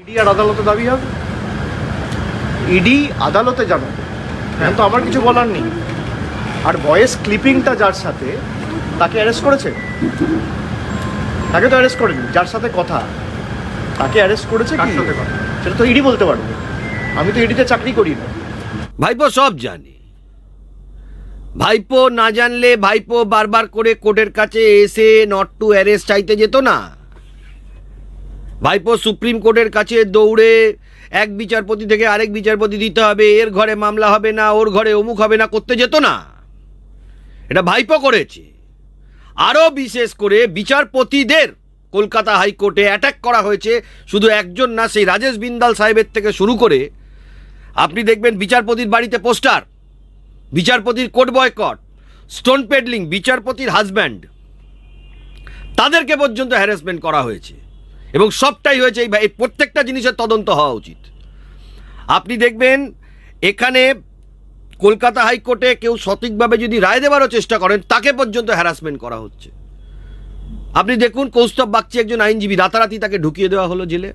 ED আর আদালতে দাবি হবে? ইডি আদালতে জানাবে এখন তো আমার কিছু বলার নেই। আর ভয়েস ক্লিপিংটা যার সাথে তাকে অ্যারেস্ট করেছে? তাকে তো অ্যারেস্ট করেনি যার সাথে কথা। তাকে অ্যারেস্ট করেছে কি? সেটা তো ইডি বলতে পারবে। আমি তো ইডিতে চাকরি করি না। ভাইপো সব জানে। ভাইপো না জানলে ভাইপো বারবার করে কোর্টের কাছে এসে নট টু অ্যারেস্ট চাইতে যেত না। ভাইপো সুপ্রিম কোর্টের কাছে দৌড়ে এক বিচারপতি থেকে আরেক বিচারপতি দিতে হবে। এর ঘরে মামলা হবে না, ওর ঘরে অমুক হবে না, করতে যেত না। এটা ভাইপো করেছে। আরও বিশেষ করে বিচারপতিদের কলকাতা হাইকোর্টে অ্যাটাক করা হয়েছে। শুধু একজন না, সেই রাজেশ বিন্দাল সাহেবের থেকে শুরু করে আপনি দেখবেন বিচারপতির বাড়িতে পোস্টার, বিচারপতির কোর্ট বয়কট, স্টোন পেডলিং, বিচারপতির হাজব্যান্ড, তাদেরকে পর্যন্ত হ্যারাসমেন্ট করা হয়েছে। এবং সবটাই হয়েছে এই প্রত্যেকটা জিনিসের তদন্ত হওয়া উচিত। আপনি দেখবেন এখানে কলকাতা হাইকোর্টে কেউ সঠিকভাবে যদি রায় দেওয়ারও চেষ্টা করেন, তাকে পর্যন্ত হ্যারাসমেন্ট করা হচ্ছে। আপনি দেখুন, কৌস্তব বাগচি একজন আইনজীবী, রাতারাতি তাকে ঢুকিয়ে দেওয়া হলো জেলে।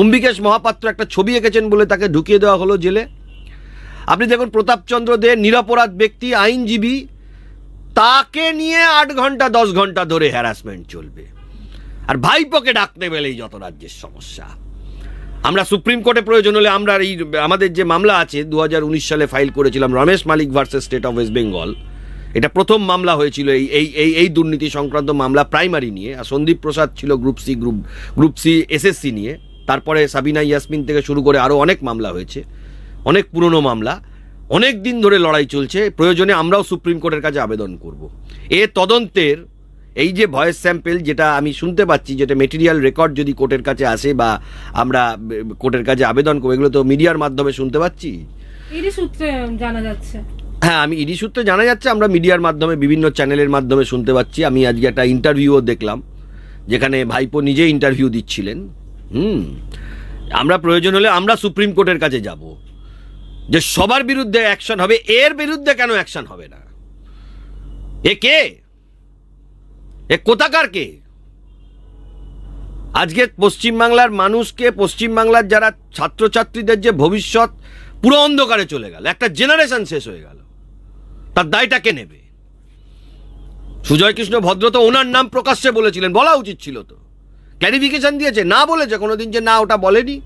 অম্বিকেশ মহাপাত্র একটা ছবি এঁকেছেন বলে তাকে ঢুকিয়ে দেওয়া হলো জেলে। আপনি দেখুন প্রতাপচন্দ্র দে নিরপরাধ ব্যক্তি, আইনজীবী, তাকে নিয়ে আট ঘণ্টা, দশ ঘণ্টা ধরে হ্যারাসমেন্ট চলবে। আর ভাইপোকে ডাকতে পেলেই যত রাজ্যের সমস্যা। আমরা সুপ্রিম কোর্টে প্রয়োজন হলে আমরা এই, আমাদের যে মামলা আছে দু হাজার উনিশ সালে ফাইল করেছিলাম Ramesh Malik versus state of West Bengal. এটা প্রথম মামলা হয়েছিল এই এই এই এই দুর্নীতি সংক্রান্ত মামলা প্রাইমারি নিয়ে, আর সন্দীপ প্রসাদ ছিল group C, group group C SSC নিয়ে। তারপরে সাবিনা ইয়াসমিন থেকে শুরু করে আরও অনেক মামলা হয়েছে, অনেক পুরনো মামলা। অনেক দিন ধরে লড়াই চলছে, প্রয়োজনে আমরাও সুপ্রিম কোর্টের কাছে আবেদন করব। এ তদন্তের এই যে ভয়েস স্যাম্পেল যেটা আমি শুনতে পাচ্ছি যেটা মেটেরিয়াল রেকর্ড যদি কোর্টের কাছে আসে বা আমরা কোর্টের কাছে আবেদন করব এগুলো তো মিডিয়ার মাধ্যমে শুনতে পাচ্ছি? এরই সূত্রে জানা যাচ্ছে। হ্যাঁ আমি ইডি সূত্রে জানা যাচ্ছে আমরা মিডিয়ার মাধ্যমে বিভিন্ন চ্যানেলের মাধ্যমে শুনতে পাচ্ছি। আমি আজকে একটা ইন্টারভিউও দেখলাম যেখানে ভাইপো নিজে ইন্টারভিউ দিচ্ছিলেন। হুম আমরা প্রয়োজন হলে আমরা সুপ্রিম কোর্টের কাছে যাব। যে সবার বিরুদ্ধে অ্যাকশন হবে এর বিরুদ্ধে কেন অ্যাকশন হবে না? এ কে? এ কোথাকার কে? আজকে পশ্চিমবাংলার মানুষকে, পশ্চিমবাংলার যারা ছাত্রছাত্রীদের যে ভবিষ্যৎ, পুরো অন্ধকারে চলে গেল। একটা জেনারেশন শেষ হয়ে গেল। তার দায়টা কে নেবে? সুজয় কৃষ্ণ ভদ্র তো ওনার নাম প্রকাশ্যে বলেছিলেন, বলা উচিত ছিল তো। ক্ল্যারিফিকেশন দিয়েছে, না বলেছে কোনোদিন যে না, ওটা বলেনি।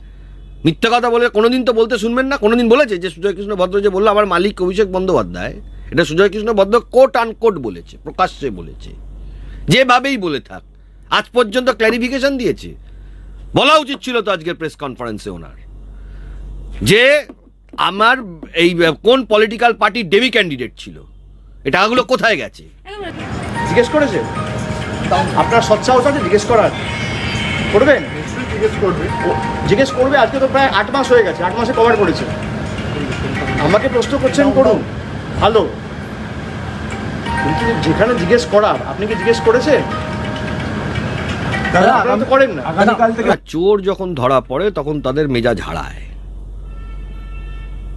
মিথ্যা কথা বলে কোনোদিন তো বলতে শুনবেন না, কোনোদিন বলেছে যে সুজয় কৃষ্ণ ভদ্র যে বলল, আমার মালিক অভিষেক বন্দ্যোপাধ্যায়, এটা সুজয় কৃষ্ণ ভদ্র কোট আনকোট বলেছে, প্রকাশ্যে বলেছে। যেভাবেই বলে থাক, আজ পর্যন্ত ক্ল্যারিফিকেশন দিয়েছে। বলা উচিত ছিল তো আজকের প্রেস কনফারেন্সে ওনার, যে আমার এই, কোন পলিটিক্যাল পার্টির ডেমি ক্যান্ডিডেট ছিল, এটা টাকাগুলো কোথায় গেছে? জিজ্ঞেস করেছে? আপনার সৎসাহস আছে জিজ্ঞেস করার? করবেন? জিজ্ঞেস করবে জিজ্ঞেস করবে, আজকে তো প্রায় আট মাস হয়ে গেছে, আট মাসে কভার করেছে। আমাকে প্রশ্ন করছেন, করুন। ভালো। কিন্তু যেখানে জিজ্ঞেস করার আপনি কি জিজ্ঞেস করেছেন? দাদা, আপনারা তো করেন না। আগামীকাল থেকে আর চোর যখন ধরা পড়ে তখন তাদের মেজাজ হারায়।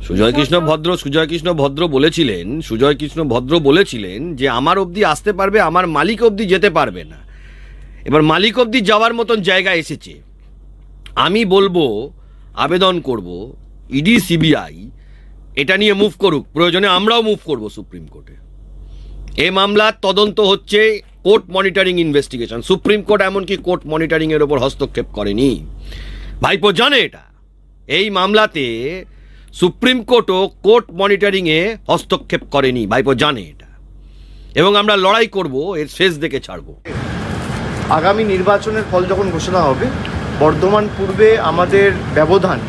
সুজয় কৃষ্ণ ভদ্র সুজয় কৃষ্ণ ভদ্র বলেছিলেন সুজয় কৃষ্ণ ভদ্র বলেছিলেন যে আমার অবধি আসতে পারবে আমার মালিক অবধি যেতে পারবে না। এবার মালিক অবধি যাওয়ার মতন জায়গা এসেছে। আমি বলব আবেদন করব ইডি সিবিআই এটা নিয়ে মুভ করুক। প্রয়োজনে আমরাও মুভ করব সুপ্রিম কোর্টে এ মামলার তদন্ত হচ্ছে court monitoring investigation. Supreme court এমনকি কোর্ট মনিটরিং এর ওপর হস্তক্ষেপ করেনি। ভাইপো, জানে এটা? এই মামলাতে সুপ্রিম কোর্টও কোর্ট মনিটরিংয়ে হস্তক্ষেপ করেনি। ভাইপো, জানে এটা? এবং আমরা লড়াই করব, এর শেষ দেখে ছাড়বো। আগামী নির্বাচনের ফল যখন ঘোষণা হবে, বর্ধমান পূর্বে আমাদের ব্যবধান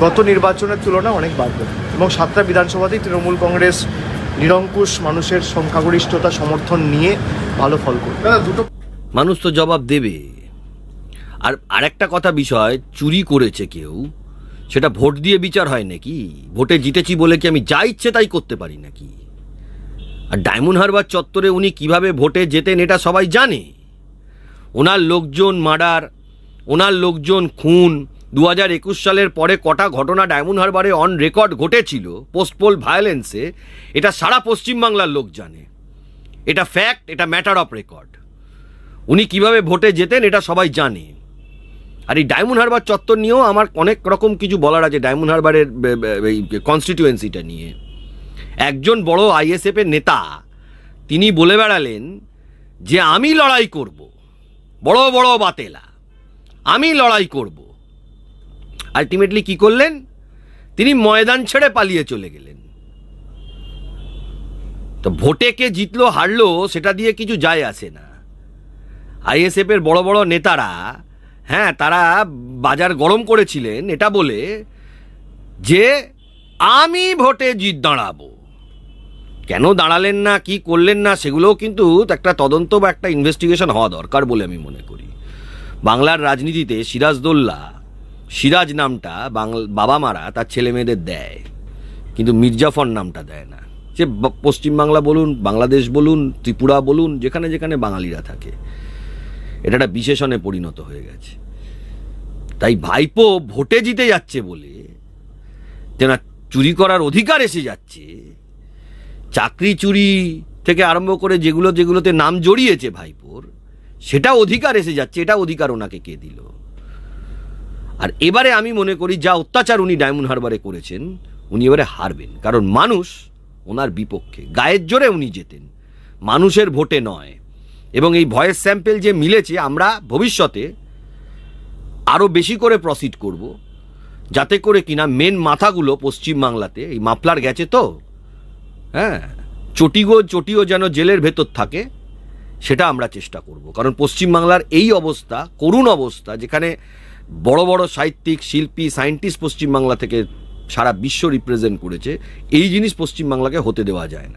গত নির্বাচনের তুলনায় অনেক বাড়বে। এবং সাতটা বিধানসভাতেই তৃণমূল কংগ্রেস নিরঙ্কুশ মানুষের সংখ্যাগরিষ্ঠতা সমর্থন নিয়ে ভালো ফল করবে। দুটো মানুষ তো জবাব দেবে। আর আরেকটা কথা বিষয় চুরি করেছে কেউ? সেটা ভোট দিয়ে বিচার হয় নাকি? ভোটে জিতেছি বলে কি আমি যা ইচ্ছে তাই করতে পারি নাকি? আর ডায়মন্ড হারবার চত্বরে উনি কীভাবে ভোটে জেতেন এটা সবাই জানে? ওনার লোকজন মার্ডার ওনার লোকজন খুন দু একুশ সালের পরে কটা ঘটনা ডায়মন্ড হারবারে অন রেকর্ড ঘটেছিল পোস্টপোল ভায়োলেন্সে এটা সারা পশ্চিমবাংলার লোক জানে। এটা ফ্যাক্ট এটা ম্যাটার অফ রেকর্ড উনি কীভাবে ভোটে যেতেন এটা সবাই জানে। আর এই ডায়মন্ড হারবার চত্বর নিয়েও আমার অনেক রকম কিছু বলার আছে ডায়মন্ড হারবারের কনস্টিটিউয়েন্সিটা নিয়ে। একজন বড় আইএসএফ এর নেতা, তিনি বলে বেড়ালেন যে, আমি লড়াই করব। বড় বড় বাতেলা। আমি লড়াই করব। আলটিমেটলি কি করলেন? তিনি ময়দান ছেড়ে পালিয়ে চলে গেলেন। তো ভোটে কে জিতলো, হারলো, সেটা দিয়ে কিছু যায় আসে না। আইএসএফ এর বড় বড় নেতারা হ্যাঁ তারা বাজার গরম করেছিলেন, এটা বলে যে, আমি ভোটে জিত দাঁড়াবো। কেন দাঁড়ালেন না, কি করলেন না, সেগুলোও কিন্তু একটা তদন্ত বা একটা ইনভেস্টিগেশন হওয়া দরকার বলে আমি মনে করি। বাংলার রাজনীতিতে সিরাজদৌল্লা সিরাজ নামটা বাংলা বাবা মারা তার ছেলে মেয়েদের দেয়, কিন্তু মির্জাফর নামটা দেয় না। সে পশ্চিমবাংলা বলুন, বাংলাদেশ বলুন, ত্রিপুরা বলুন, যেখানে যেখানে বাঙালিরা থাকে। এটা একটা বিশেষণে পরিণত হয়ে গেছে। তাই ভাইপো ভোটে জিতে যাচ্ছে বলে তেনা চুরি করার অধিকার এসে যাচ্ছে। চাকরি চুরি থেকে আরম্ভ করে যেগুলো যেগুলোতে নাম জড়িয়েছে ভাইপোর, সেটা অধিকার এসে যাচ্ছে, এটা অধিকার ওনাকে কে দিল? আর এবারে আমি মনে করি যা অত্যাচার উনি ডায়মন্ড হারবারে করেছেন, উনি এবারে হারবেন। কারণ মানুষ ওনার বিপক্ষে, গায়ের জোরে উনি জেতেন। মানুষের ভোটে নয়। এবং এই ভয়েস স্যাম্পেল যে মিলেছে, আমরা ভবিষ্যতে আরও বেশি করে প্রসিড করব। যাতে করে কিনা মেন মাথাগুলো পশ্চিমবাংলাতে, এই মাফলার গেছে তো? হ্যাঁ চটিগো, চটিও যেন জেলের ভেতর থাকে, সেটা আমরা চেষ্টা করব। কারণ পশ্চিমবাংলার এই অবস্থা, করুণ অবস্থা, যেখানে বড় বড় সাহিত্যিক, শিল্পী, সায়েন্টিস্ট পশ্চিমবাংলা থেকে সারা বিশ্ব রিপ্রেজেন্ট করেছে। এই জিনিস পশ্চিমবাংলাকে হতে দেওয়া যায় না।